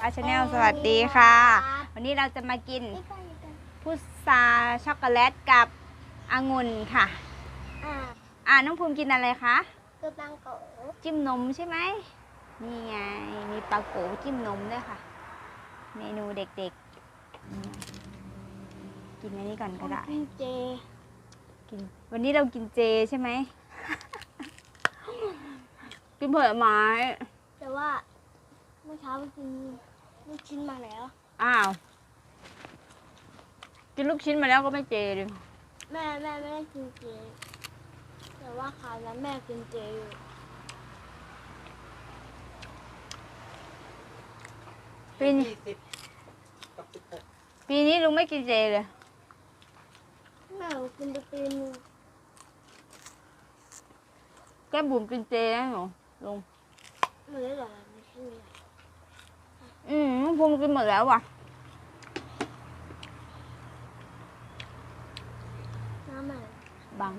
ปลาชาแนลสวัสดีค่ะ วันนี้เราจะมากินพุทราช็อกโกแลตกับองุ่นค่ะ อ่าอ่าน้องภูมิกินอะไรคะคือบังโกจิ้มนมใช่ไหมนี่ไงมีปลาโกจิ้มนมด้วยค่ะ เมนูเด็กๆอืมกินอันนี้ก่อนก็ได้กินเจกินวันนี้เรากินเจใช่ไหม กินผลไม้แต่ว่าเมื่อเช้าไปกิน ลูกชิ้นมาแล้ว อ้าว กินลูกชิ้นมาแล้วก็ไม่เจดิแม่แม่ไม่ได้กินเจแต่ว่าคราวนั้นแม่กินเจอยู่ปีนี้ยี่สิบกับสิบหกปีนี้ลุงไม่กินเจเลย แม่กินไปปีนึงแก้มบุ๋มกินเจนะหนูลุงไม่ได้หรอกไม่ใช่ไหม อืมน้องภูมิกินหมดแล้วว่ะ น้ำมันบัง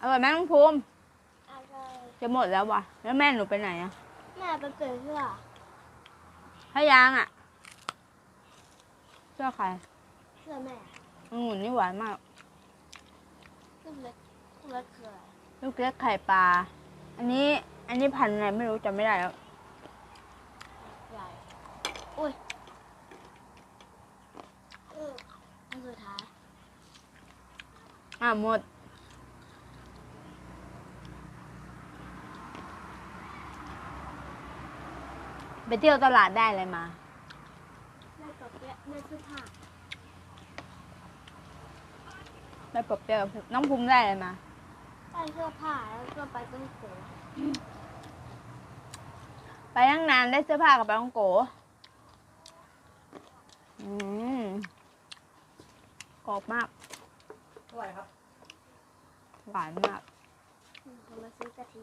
อร่อยไหมน้องภูมิอะไรจะหมดแล้วว่ะ แล้วแม่หนูไปไหนอะแม่ไปเปลี่ยนเสื้อให้ยางอะเสื้อใครเสื้อแม่องุ่นนี่หวานมากลูกเล็กลูกเล็กคืออะไรลูกเล็กไข่ปลา อันนี้ อันนี้พันธุ์อะไรไม่รู้จำไม่ได้แล้ว ใหญ่อุ้ยเอออันสุดท้าย อะหมด ไปเที่ยวตลาดได้อะไรมาแม่กับแม่แม่เสื้อผ้าได้ปบเปรี้ยวน้องภูมิได้อะไรมาใส่เสื้อผ้าแล้วก็ไปต้นโขไปตั้งนานได้เสื้อผ้ากับไปลองโกอืมกรอบมาก เท่าไหร่ครับ หวานมากเขามาซื้อกะทิ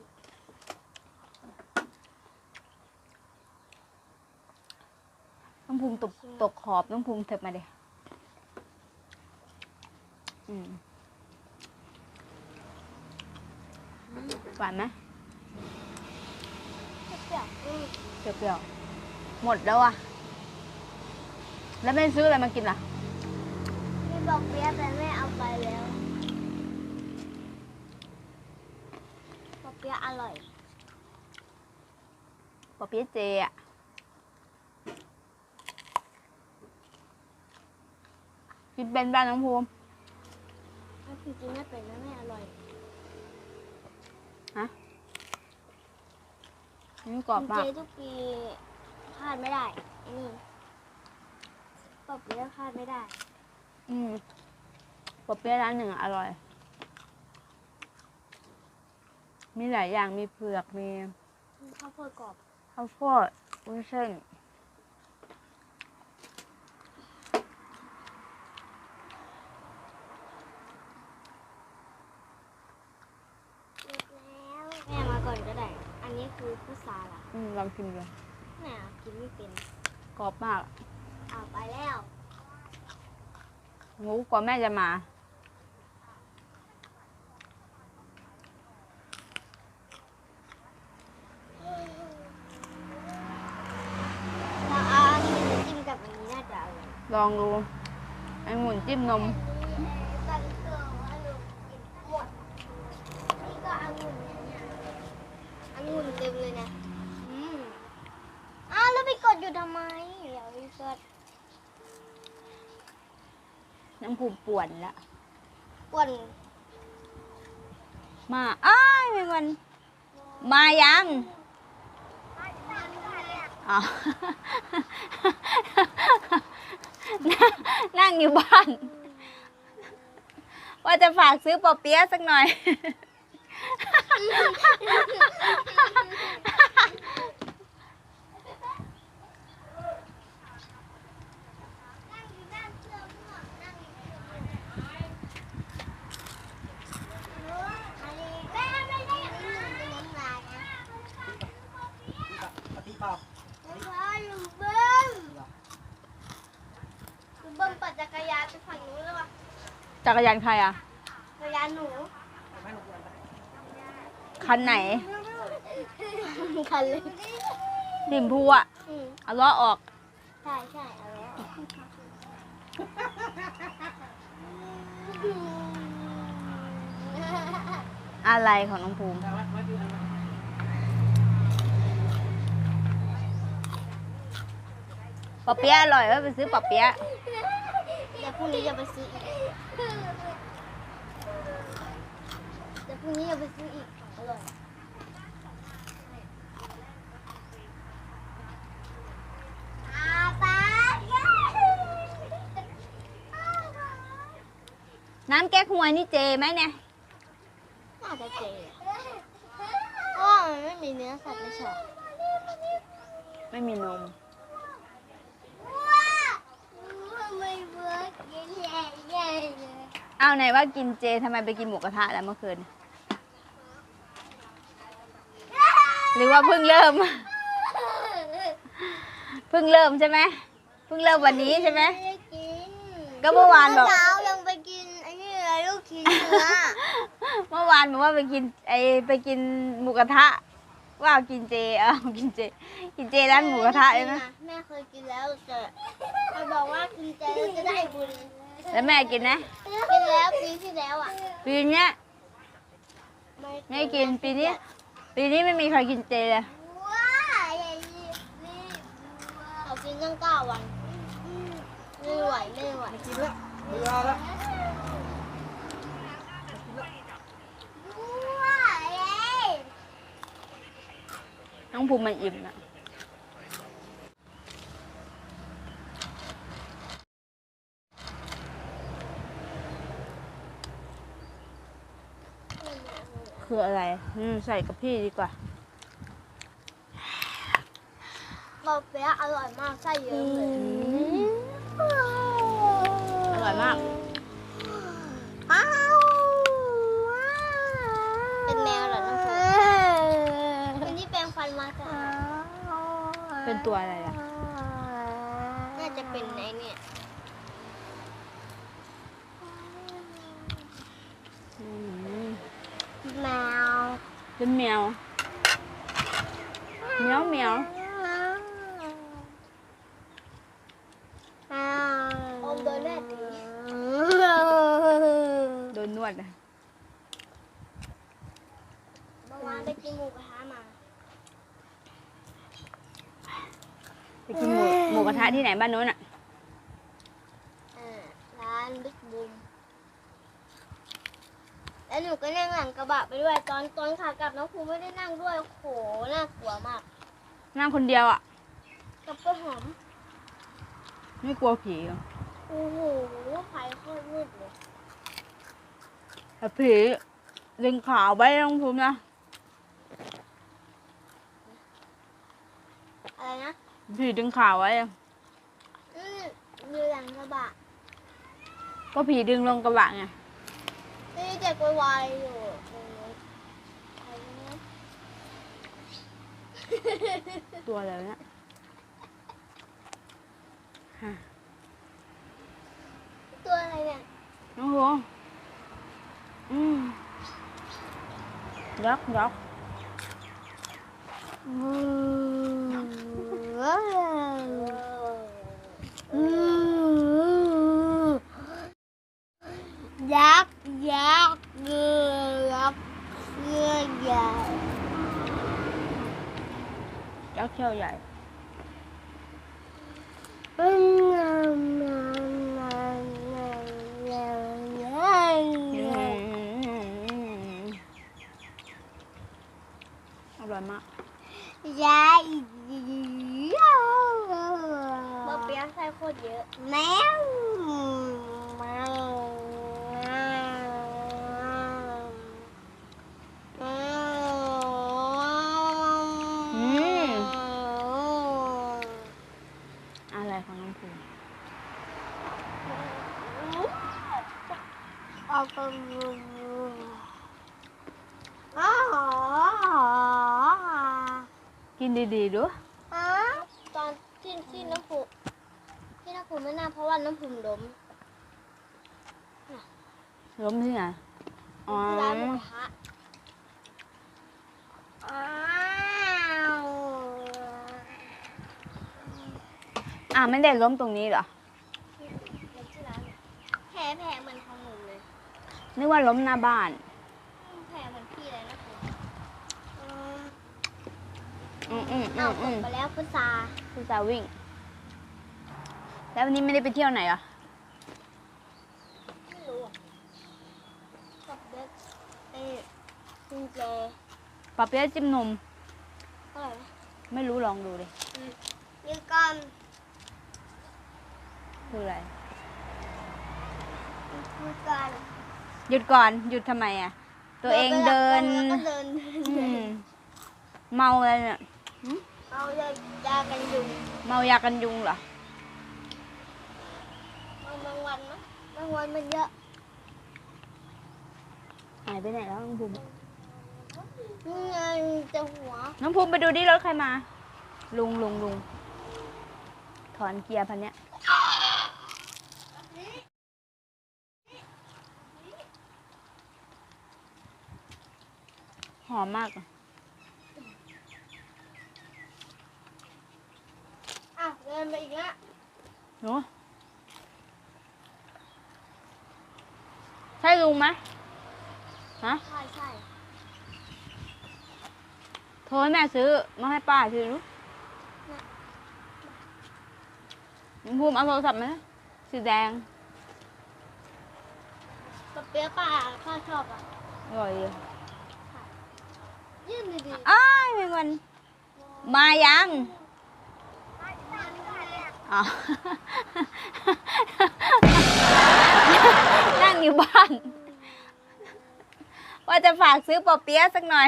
น้องภูมิตกตกขอบน้องภูมิเถิบมาเดยอืมหวานไหมเปรี้ยวอืมเปรี้ยวๆหมดแล้วอะ แล้วแม่ซื้ออะไรมากินล่ะมีบอกเปรี้ยวแต่แม่เอาไปแล้วบอกเปรี้ยวอร่อย ปอเปี๊ยะเจอะกินเป็นบ้านน้องภูมิถ้าจริงๆไม่เป็นนะแม่อร่อยนี่กรอบมาเจก ทุกปีพลาดไม่ได้อันนี่บอกเปรี้ยวพลาดไม่ได้ อืมปอเปี๊ยะร้านหนึ่งอะอร่อย มีหลายอย่างมีเผือกมีข้าวโพดกรอบข้าวโพดวุ้นเส้นแม่มาก่อนก็ได้ อันนี้คือพุทราล่ะอืมลองชิมเลยแม่กินไม่เป็นกรอบมาก เอาไปแล้วงูกว่าแม่จะมาเราเอาอันนี้มาจิ้มกับอันนี้น่าจะอร่อย ลองดูไอ้หมุนจิ้มนมกันเกลือหมดนี่ก็องุ่นเต็มเลยนะอืมอ้าวแล้วไปกดอยู่ทำไม เดี๋ยวไปกดน้ำผูป่วนละ ป่วนมาอ้ายแมงวันมายัง อ๋อ นั่งนั่งอยู่บ้าน ว่าจะฝากซื้อปอเปี๊ยะสักหน่อย แม่ไม่ได้อย่างนั้นเป็นน้ำลายนะ ปฏิเปล่า ไม่ใช่ลุงเบิ้มลุง เบิ้มปั่นจักรยานไปฝั่งนู้นแล้วว่ะจักรยานใครอะ จักรยานหนูไม่หนุกเลยคันไหน คันเลยดิมพูอะอืมเอาล้อออก ใช่ใช่เอาแล้วอะไรของน้องภูมิแต่ว่าไม่ดูอันนั้นปอเปี๊ยะอร่อยก็ไปซื้อปอเปี๊ยะเดี๋ยว พรุ่งนี้จะไปซื้ออีกเดี๋ยวพรุ่งนี้จะไปซื้ออีกอร่อยอาป๊าน้ำแก้ควยนี่เจไหมเนี่ย น่าจะเจอะเพราะว่ามันไม่มีเนื้อสัตว์ไม่ใช่ไม่มีนม ว้าไม่เวิร์กแย่แย่ เลยเอาไหนว่ากินเจทำไมไปกินหมูกระทะแล้วเมื่อคืน หรือว่าเพิ่งเริ่ม เพิ่งเริ่มใช่ไหมเพิ่งเริ่มวันนี้ใช่ไหมไม่ได้กินก็เมื่อวานบอกเช้ายังไปกินไอ้นี่เลยลูกชิ้นเนื้อเมื่อวานบอกว่าไปกินไอไปกินหมูกระทะ ว่าเอากินเจเอากินเจ กินเจร้านหมูกระทะเลยนะ แม่เคยกินแล้วแต่เขาบอกว่ากินเจแล้วจะได้บุญแล้วแม่กินนะกินแล้วปีที่แล้วอะปีเนี้ยไม่กินปีนี้ ปีนี้ไม่มีใครกินเจเลยว้ายนี่นี่เขากินตั้งเก้าวันไม่ไหวไม่ไหวกินแล้วเบื่อแล้ว ว้าย น้องภูมิมันอิ่มนะคืออะไร อืม ใส่กับพี่ดีกว่าบะเปี๊ยะอร่อยมากไส้เยอะเลย อร่อยมาก อ้าวเป็นแมวเหรอน้องฟูคนที่แปรงฟันมาจ้ะ เป็น ตัวอะไรล่ะ น่าจะเป็นไอ้เนี่ยอืมแมวเป็นแมวเหมียวเหมียว อมโดนแม่ตี โดนนวดนะ เมื่อวานไปกินหมูกระทะมา ไปกินหมูหมู กระทะที่ไหนบ้านโน้นอะเออร้านบิ๊กบูมแล้วหนูก็นั่งหลังกระบะไปด้วย ตอนตอนขากลับน้องภูไม่ได้นั่งด้วยโอ้โหน่ากลัวมาก นั่งคนเดียวอะ กับป้าหอม ไม่กลัวผีเหรอโอ้โหไฟโคตรมืดเลยแต่ผีดึงขาวไว้น้องภูมินะ อะไรนะ ผีดึงขาวไว้อะอืมอยู่หลังกระบะก็ผีดึงลงกระบะไงนี่เด็กวายๆอยู่ตรงนู้นอะไรนะตัวอะไรเนี่ยฮะตัวอะไรเนี่ยน้องภูมิอืมยักษ์ยักษ์ยักษ์ยักษ์เงือก เงือกใหญ่ยักษ์เขี้ยวใหญ่ อืม อร่อยมาก ยายบะเเยอะ แมวแมวม อะไรของน้องภูเอาไปอ๋อกินดีๆดูฮะตอนที่ที่น้ำผุ ที่น้ำผุไม่น่าเพราะว่าน้ำผุล้มล้มที่ไหนอ๋อที่ร้านหมูกระทะอ้าวอ่าไม่ได้ล้มตรงนี้เหรอในที่ร้านเนี่ยแผลแผลเหมือนของหนูเลยนึกว่าล้มหน้าบ้านแผลเหมือนพี่เลยนะคุณเอออืมอืมอืเอามตอืกมไปแล้วพุทราคุณสาววิ่ง แล้ววันนี้ไม่ได้ไปเที่ยวไหนเหรอ ไม่รู้อะกับเด็กเอ้กุญแจปาเปี๊ยะจิ้มนม เท่าไหร่นะไม่รู้ลองดูดินี่ก่อนคืออะไรนี่ก่อนหยุดก่อน หยุดทำไมอะ ตัวเองเดิน แล้วก็เดินอืม เมาอะไรเนี่ย เอายายากันยุง เมายากันยุงเหรอ เอาบาง วันนะบางวันมันเยอะหายไปไหนแล้วน้องภูมินี่ไงจะหัวน้องภูมิไปดูดิรถใครมา ลุงลุงลุงถอนเกียร์พันเนี้ยหอมมากอะอะเดินไปอีกแล้วหนูใช่ ลุงไหมฮะใช่ใช่โทรให้แม่ซื้อมาให้ป้าซื้อรู้ภูมิเอาโทรศัพท์ไหมสีแดงปะเปี๊ยะป่าข้าชอบอะอร่อยดียื่นดีอ้ายแมงวันมายังอ๋อ อยู่บ้าน ว่าจะฝากซื้อปอเปี๊ยะสักหน่อย